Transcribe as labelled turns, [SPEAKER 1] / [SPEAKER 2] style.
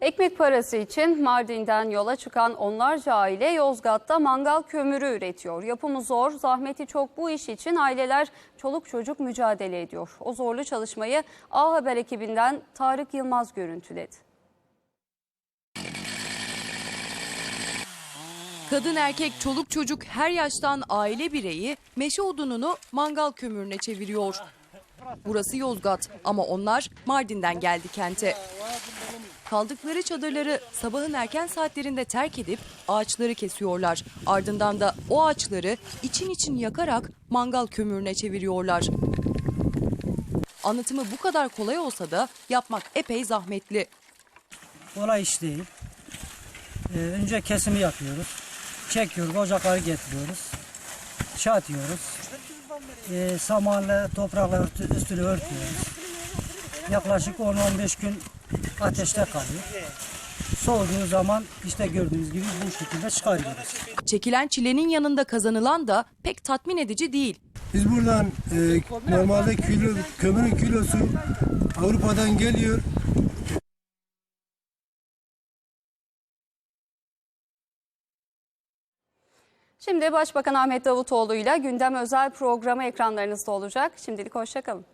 [SPEAKER 1] Ekmek parası için Mardin'den yola çıkan onlarca aile Yozgat'ta mangal kömürü üretiyor. Yapımı zor, zahmeti çok bu iş için aileler çoluk çocuk mücadele ediyor. O zorlu çalışmayı A Haber ekibinden Tarık Yılmaz görüntüledi.
[SPEAKER 2] Kadın erkek çoluk çocuk her yaştan aile bireyi meşe odununu mangal kömürüne çeviriyor. Burası Yozgat ama onlar Mardin'den geldi kente. Kaldıkları çadırları sabahın erken saatlerinde terk edip ağaçları kesiyorlar. Ardından da o ağaçları için için yakarak mangal kömürüne çeviriyorlar. Anlatımı bu kadar kolay olsa da yapmak epey zahmetli.
[SPEAKER 3] Kolay iş değil. Ee, önce kesimi yapıyoruz. Çekiyoruz, ocakları getiriyoruz. Çatıyoruz. Ee, samanla, toprakla üstünü örtüyoruz. Yaklaşık 10-15 gün ateşte kalıyor. Soğuduğu zaman işte gördüğünüz gibi bu şekilde çıkarıyoruz.
[SPEAKER 2] Çekilen çilenin yanında kazanılan da pek tatmin edici değil.
[SPEAKER 4] Biz buradan e, normalde kilo, kömürün kilosu Avrupa'dan geliyor.
[SPEAKER 1] Şimdi Başbakan Ahmet Davutoğlu ile gündem özel programı ekranlarınızda olacak. Şimdilik hoşçakalın.